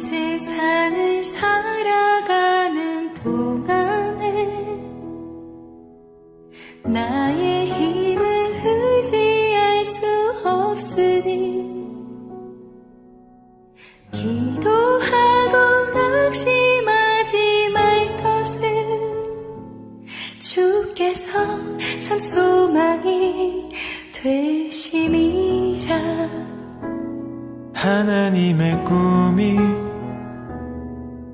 세상을 살아가는 동안에 나의 힘을 의지할 수 없으니 기도하고 낙심하지 말 것을 주께서 참 소망이 되심이라. 하나님의 꿈이